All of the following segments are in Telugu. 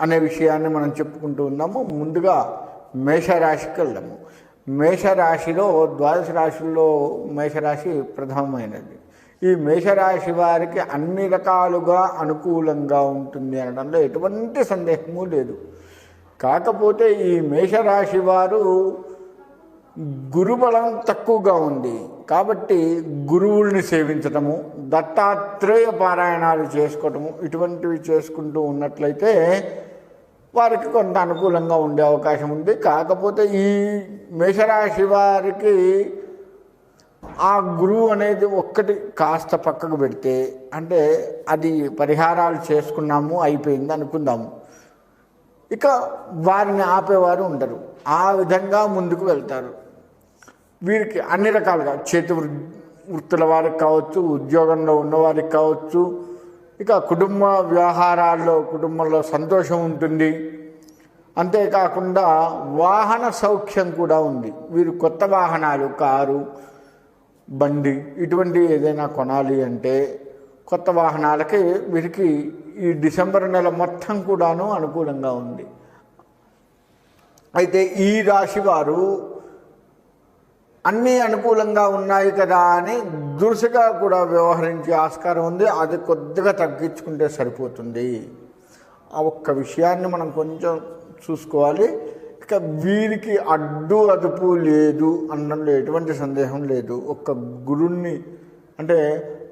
అనే విషయాన్ని మనం చెప్పుకుంటూ ఉన్నాము. ముందుగా మేషరాశికి వెళ్దాము. మేషరాశిలో ద్వాదశ రాశుల్లో మేషరాశి ప్రధానమైనది. ఈ మేషరాశి వారికి అన్ని రకాలుగా అనుకూలంగా ఉంటుంది అనడంలో ఎటువంటి సందేహము లేదు. కాకపోతే ఈ మేషరాశి వారు గురుబలం తక్కువగా ఉంది. కాబట్టి గురువుల్ని సేవించటము దత్తాత్రేయ పారాయణాలు చేసుకోవటము ఇటువంటివి చేసుకుంటూ ఉన్నట్లయితే వారికి కొంత అనుకూలంగా ఉండే అవకాశం ఉంది. కాకపోతే ఈ మేషరాశి వారికి ఆ గురువు అనేది ఒక్కటి కాస్త పక్కకు పెడితే అంటే అది పరిహారాలు చేసుకున్నాము అయిపోయింది అనుకుందాము. ఇక వారిని ఆపేవారు ఉండరు. ఆ విధంగా ముందుకు వెళ్తారు. వీరికి అన్ని రకాలుగా చేతి వృ- వృత్తుల వారికి కావచ్చు ఉద్యోగంలో ఉన్నవారికి కావచ్చు ఇక కుటుంబ వ్యవహారాల్లో కుటుంబంలో సంతోషం ఉంటుంది. అంతేకాకుండా వాహన సౌఖ్యం కూడా ఉంది. వీరు కొత్త వాహనాలు కారు బండి ఇటువంటి ఏదైనా కొనాలి అంటే కొత్త వాహనాలకి వీరికి ఈ డిసెంబర్ నెల మొత్తం కూడాను అనుకూలంగా ఉంది. అయితే ఈ రాశి వారు అన్నీ అనుకూలంగా ఉన్నాయి కదా అని దురుసుగా కూడా వ్యవహరించే ఆస్కారం ఉంది. అది కొద్దిగా తగ్గించుకుంటే సరిపోతుంది. ఆ ఒక్క విషయాన్ని మనం కొంచెం చూసుకోవాలి. ఇక వీరికి అడ్డు అదుపు లేదు అన్నంలో ఎటువంటి సందేహం లేదు. ఒక్క గురుణ్ణి అంటే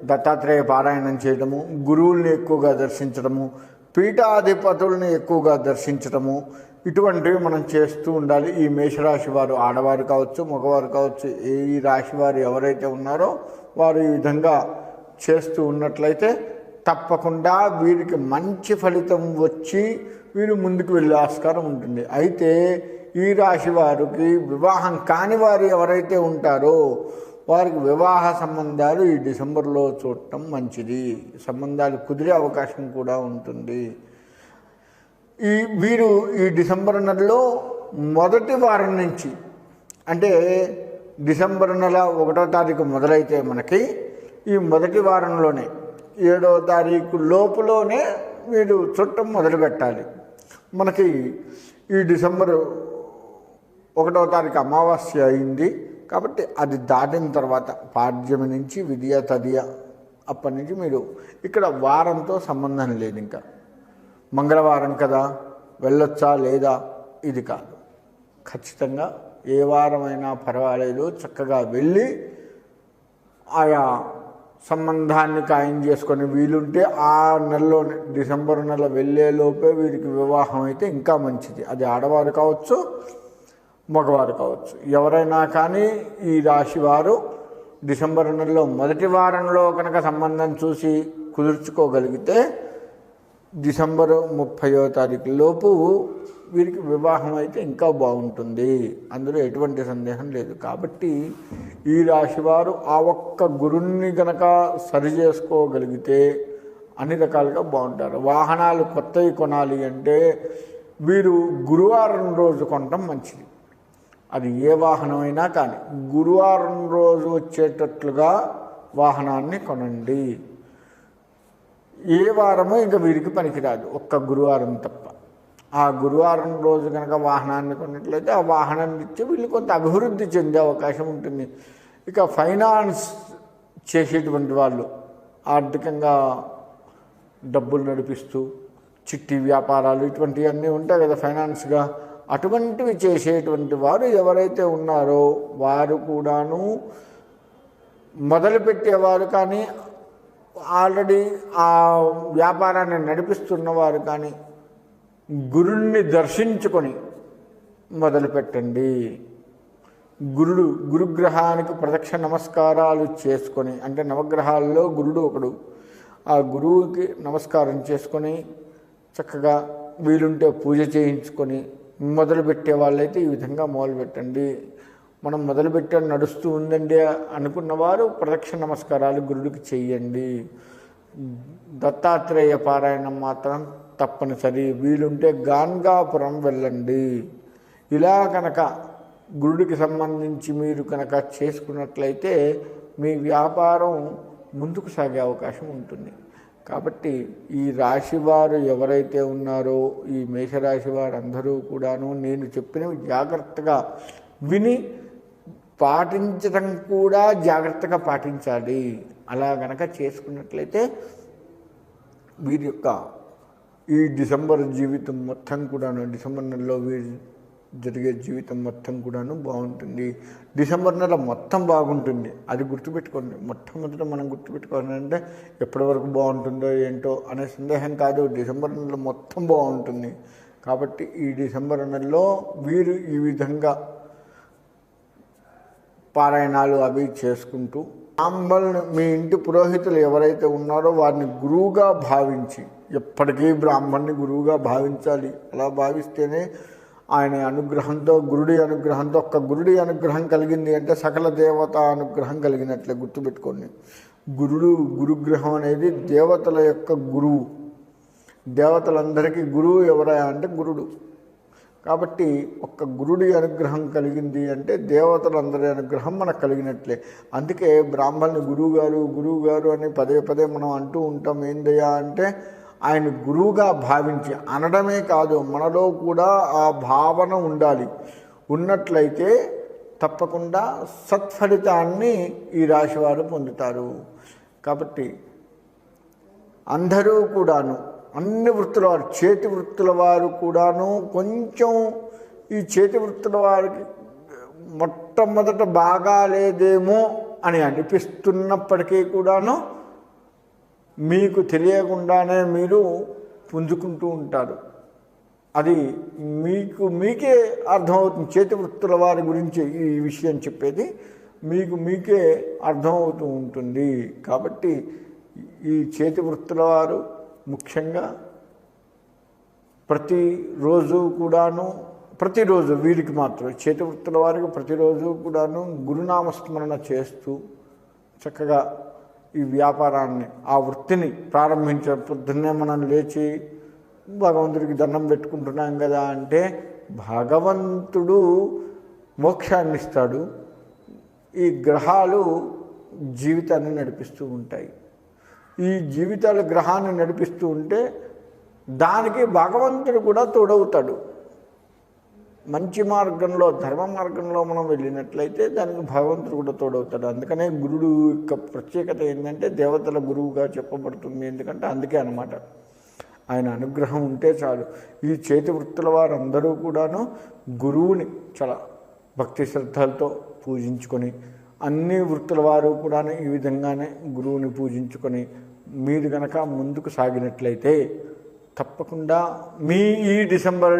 దత్తాత్రేయ పారాయణం చేయడము గురువుల్ని ఎక్కువగా దర్శించడము పీఠాధిపతుల్ని ఎక్కువగా దర్శించడము ఇటువంటివి మనం చేస్తూ ఉండాలి. ఈ మేషరాశి వారు ఆడవారు కావచ్చు మగవారు కావచ్చు ఏ ఈ రాశి వారు ఎవరైతే ఉన్నారో వారు ఈ విధంగా చేస్తూ ఉన్నట్లయితే తప్పకుండా వీరికి మంచి ఫలితం వచ్చి వీరు ముందుకు వెళ్ళే ఆస్కారం ఉంటుంది. అయితే ఈ రాశి వారికి వివాహం కాని వారు ఎవరైతే ఉంటారో వారికి వివాహ సంబంధాలు ఈ డిసెంబర్లో చూడటం మంచిది. సంబంధాలు కుదిరే అవకాశం కూడా ఉంటుంది. ఈ వీరు ఈ డిసెంబర్ నెలలో మొదటి వారం నుంచి అంటే డిసెంబర్ నెల ఒకటో తారీఖు మొదలైతే మనకి ఈ మొదటి వారంలోనే ఏడో తారీఖు లోపులోనే వీరు చుట్టం మొదలు పెట్టాలి. మనకి ఈ డిసెంబర్ ఒకటో తారీఖు అమావాస్య అయింది కాబట్టి అది దాటిన తర్వాత పాడ్యమి నుంచి విద్య తదియ అప్పటి నుంచి మీరు ఇక్కడ వారంతో సంబంధం లేదు ఇంకా. మంగళవారం కదా వెళ్ళొచ్చా లేదా? ఇది కాదు. ఖచ్చితంగా ఏ వారమైనా పర్వాలేదు చక్కగా వెళ్ళి ఆయా సంబంధాన్ని ఖాయం చేసుకొని వీలుంటే ఆ నెలలోనే డిసెంబర్ నెల వెళ్ళేలోపే వీరికి వివాహం అయితే ఇంకా మంచిది. అది ఆడవారు కావచ్చు మగవారు కావచ్చు. ఎవరైనా కానీ ఈ రాశి వారు డిసెంబర్ నెలలో మొదటి వారంలో కనుక సంబంధం చూసి కుదుర్చుకోగలిగితే డిసెంబర్ ముప్పయో తారీఖు లోపు వీరికి వివాహం అయితే ఇంకా బాగుంటుంది. అందులో ఎటువంటి సందేహం లేదు. కాబట్టి ఈ రాశివారు ఆ ఒక్క గురుణ్ణి గనక సరి చేసుకోగలిగితే అన్ని రకాలుగా బాగుంటారు. వాహనాలు కొత్తవి కొనాలి అంటే వీరు గురువారం రోజు కొనటం మంచిది. అది ఏ వాహనమైనా కానీ గురువారం రోజు వచ్చేటట్లుగా వాహనాన్ని కొనండి. ఏ వారమో ఇంకా వీరికి పనికిరాదు. ఒక్క గురువారం తప్ప. ఆ గురువారం రోజు కనుక వాహనాన్ని కొన్నట్లయితే ఆ వాహనాన్ని ఇచ్చి వీళ్ళు కొంత అభివృద్ధి చెందే అవకాశం ఉంటుంది. ఇక ఫైనాన్స్ చేసేటువంటి వాళ్ళు ఆర్థికంగా డబ్బులు నడిపిస్తూ చిట్టి వ్యాపారాలు ఇటువంటివన్నీ ఉంటాయి కదా ఫైనాన్స్గా. అటువంటివి చేసేటువంటి వారు ఎవరైతే ఉన్నారో వారు కూడాను మొదలుపెట్టేవారు కానీ ఆల్రెడీ ఆ వ్యాపారాన్ని నడిపిస్తున్నవారు కానీ గురుణ్ణి దర్శించుకొని మొదలుపెట్టండి. గురుడు గురుగ్రహానికి ప్రదక్ష నమస్కారాలు చేసుకొని అంటే నవగ్రహాల్లో గురుడు ఒకడు ఆ గురువుకి నమస్కారం చేసుకొని చక్కగా వీలుంటే పూజ చేయించుకొని మొదలుపెట్టే వాళ్ళైతే ఈ విధంగా మొదలుపెట్టండి. మనం మొదలుపెట్టాడు నడుస్తూ ఉందండి అనుకున్నవారు ప్రదక్ష నమస్కారాలు గురుడికి చెయ్యండి. దత్తాత్రేయ పారాయణం మాత్రం తప్పనిసరి. వీలుంటే గాన్గాపురం వెళ్ళండి. ఇలా కనుక గురుడికి సంబంధించి మీరు కనుక చేసుకున్నట్లయితే మీ వ్యాపారం ముందుకు సాగే అవకాశం ఉంటుంది. కాబట్టి ఈ రాశివారు ఎవరైతే ఉన్నారో ఈ మేషరాశి వారందరూ కూడాను నేను చెప్పినవి జాగ్రత్తగా విని పాటించడం కూడా జాగ్రత్తగా పాటించాలి. అలా గనక చేసుకున్నట్లయితే వీరి యొక్క ఈ డిసెంబర్ జీవితం మొత్తం కూడాను డిసెంబర్ నెలలో వీరి జరిగే జీవితం మొత్తం కూడాను బాగుంటుంది. డిసెంబర్ నెల మొత్తం బాగుంటుంది. అది గుర్తుపెట్టుకోండి. మొట్టమొదట మనం గుర్తుపెట్టుకోవాలంటే ఎప్పటి వరకు బాగుంటుందో ఏంటో అనే సందేహం కాదు. డిసెంబర్ నెల మొత్తం బాగుంటుంది. కాబట్టి ఈ డిసెంబర్ నెలలో వీరు ఈ విధంగా పారాయణాలు అవి చేసుకుంటూ బ్రాహ్మణులు మీ ఇంటి పురోహితులు ఎవరైతే ఉన్నారో వారిని గురువుగా భావించి ఎప్పటికీ బ్రాహ్మణ్ణి గురువుగా భావించాలి. అలా భావిస్తేనే ఆయన అనుగ్రహంతో గురుడి అనుగ్రహంతో ఒక్క గురుడి అనుగ్రహం కలిగింది అంటే సకల దేవత అనుగ్రహం కలిగినట్లే గుర్తుపెట్టుకోండి. గురుడు గురుగ్రహం అనేది దేవతల యొక్క గురువు. దేవతలందరికీ గురువు ఎవరా అంటే గురుడు. కాబట్టి ఒక్క గురుడి అనుగ్రహం కలిగింది అంటే దేవతలందరి అనుగ్రహం మనకు కలిగినట్లే. అందుకే బ్రాహ్మణ్ని గురువు గారు గురువు గారు అని పదే పదే మనం అంటూ ఉంటాం ఏందయ్యా? అంటే ఆయన గురువుగా భావించి అనడమే కాదు మనలో కూడా ఆ భావన ఉండాలి. ఉన్నట్లయితే తప్పకుండా సత్ఫలితాన్ని ఈ రాశివారు పొందుతారు. కాబట్టి అందరూ కూడాను అన్ని వృత్తుల వారు చేతి వృత్తుల వారు కూడాను కొంచెం ఈ చేతి వృత్తుల వారికి మొట్టమొదట బాగాలేదేమో అని అనిపిస్తున్నప్పటికీ కూడాను మీకు తెలియకుండానే మీరు పుంజుకుంటూ ఉంటారు. అది మీకు మీకే అర్థమవుతుంది. చేతి వృత్తుల వారి గురించి ఈ విషయం చెప్పేది మీకు మీకే అర్థమవుతూ ఉంటుంది. కాబట్టి ఈ చేతి వృత్తుల వారు ముఖ్యంగా ప్రతిరోజు కూడాను ప్రతిరోజు వీరికి మాత్రం చేతి వృత్తుల వారికి ప్రతిరోజు కూడాను గురునామస్మరణ చేస్తూ చక్కగా ఈ వ్యాపారాన్ని ఆ వృత్తిని ప్రారంభించే పొద్దున్నే మనం లేచి భగవంతుడికి దండం పెట్టుకుంటున్నాం కదా అంటే భగవంతుడు మోక్షాన్ని ఇస్తాడు ఈ గ్రహాలు జీవితాన్ని నడిపిస్తూ ఉంటాయి. ఈ జీవితాల గ్రహాన్ని నడిపిస్తూ ఉంటే దానికి భగవంతుడు కూడా తోడవుతాడు. మంచి మార్గంలో ధర్మ మార్గంలో మనం వెళ్ళినట్లయితే దానికి భగవంతుడు కూడా తోడవుతాడు. అందుకనే గురుడు యొక్క ప్రత్యేకత ఏంటంటే దేవతల గురువుగా చెప్పబడుతుంది. ఎందుకంటే అందుకే అనమాట ఆయన అనుగ్రహం ఉంటే చాలు. ఈ చేతి వృత్తుల వారందరూ కూడాను గురువుని చాలా భక్తి శ్రద్ధలతో పూజించుకొని అన్ని వృత్తుల వారు కూడా ఈ విధంగానే గురువుని పూజించుకొని మీరు కనుక ముందుకు సాగినట్లయితే తప్పకుండా మీ ఈ డిసెంబర్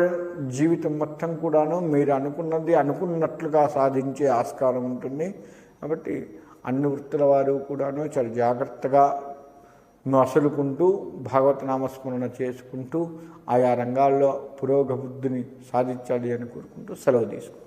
జీవితం మొత్తం కూడాను మీరు అనుకున్నది అనుకున్నట్లుగా సాధించే ఆస్కారం ఉంటుంది. కాబట్టి అన్ని వృత్తుల వారు కూడాను చాలా జాగ్రత్తగా నొసలుకుంటూ భాగవత నామస్మరణ చేసుకుంటూ ఆయా రంగాల్లో పురోగబుద్ధిని సాధించాలి అని కోరుకుంటూ సెలవు తీసుకుంటాం